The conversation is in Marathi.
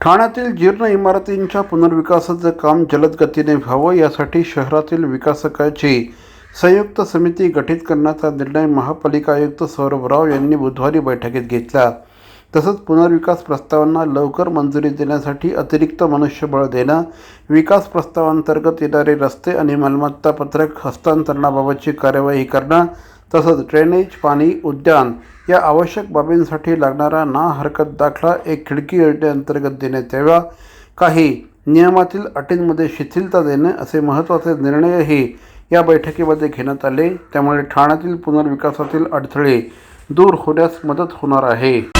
ठाण्यातील जीर्ण इमारतींच्या पुनर्विकासाचं काम जलद गतीने व्हावं यासाठी शहरातील विकासकाची संयुक्त समिती गठीत करण्याचा निर्णय महापालिका आयुक्त सौरभ राव यांनी बुधवारी बैठकीत घेतला. तसंच पुनर्विकास प्रस्तावांना लवकर मंजुरी देण्यासाठी अतिरिक्त मनुष्यबळ देणं विकास प्रस्तावांतर्गत येणारे रस्ते आणि मालमत्ता पत्रक हस्तांतरणाबाबतची कार्यवाही करणं तसंच ड्रेनेज पाणी उद्यान या आवश्यक बाबींसाठी लागणारा ना हरकत दाखला एक खिडकी योजनेअंतर्गत देण्यात यावा. काही नियमातील अटींमध्ये शिथिलता देणे असे महत्त्वाचे निर्णयही या बैठकीमध्ये घेण्यात आले. त्यामुळे ठाण्यातील पुनर्विकासातील अडथळे दूर होण्यास मदत होणार आहे.